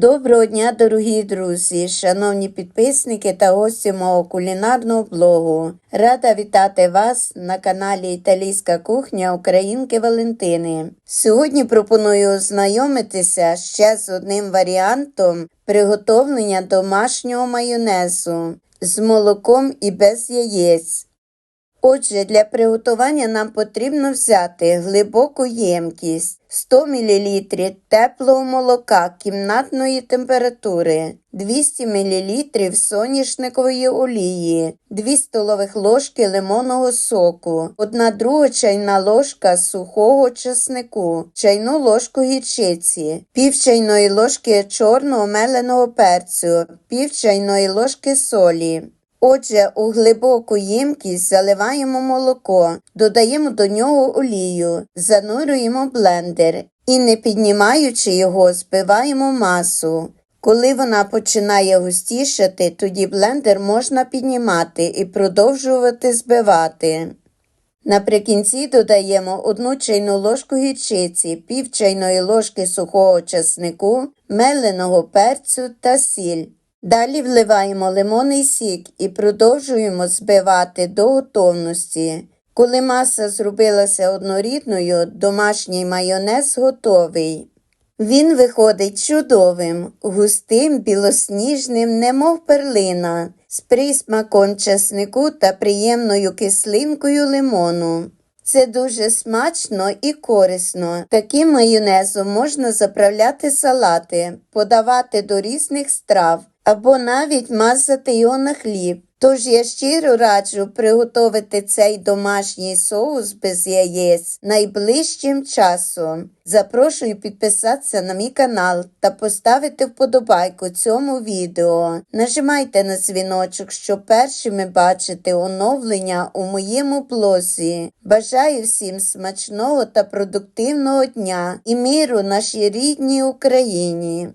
Доброго дня, дорогі друзі, шановні підписники та гості мого кулінарного блогу. Рада вітати вас на каналі Італійська кухня Українки Валентини. Сьогодні пропоную ознайомитися ще з одним варіантом приготовлення домашнього майонезу з молоком і без яєць. Отже, для приготування нам потрібно взяти глибоку ємкість 100 мл теплого молока кімнатної температури, 200 мл соняшникової олії, 2 столових ложки лимонного соку, 1 друга чайна ложка сухого чеснику, чайну ложку гірчиці, пів чайної ложки чорного меленого перцю, пів чайної ложки солі. Отже, у глибоку ємкість заливаємо молоко, додаємо до нього олію, занурюємо блендер і, не піднімаючи його, збиваємо масу. Коли вона починає густішати, тоді блендер можна піднімати і продовжувати збивати. Наприкінці додаємо одну чайну ложку гірчиці, пів чайної ложки сухого часнику, меленого перцю та сіль. Далі вливаємо лимонний сік і продовжуємо збивати до готовності. Коли маса зробилася однорідною, домашній майонез готовий. Він виходить чудовим, густим, білосніжним, немов перлина, з присмаком чеснику та приємною кислинкою лимону. Це дуже смачно і корисно. Таким майонезом можна заправляти салати, подавати до різних страв або навіть мазати його на хліб. Тож я щиро раджу приготувати цей домашній соус без яєць найближчим часом. Запрошую підписатися на мій канал та поставити вподобайку цьому відео. Нажимайте на дзвіночок, щоб першими бачити оновлення у моєму блозі. Бажаю всім смачного та продуктивного дня і миру нашій рідній Україні.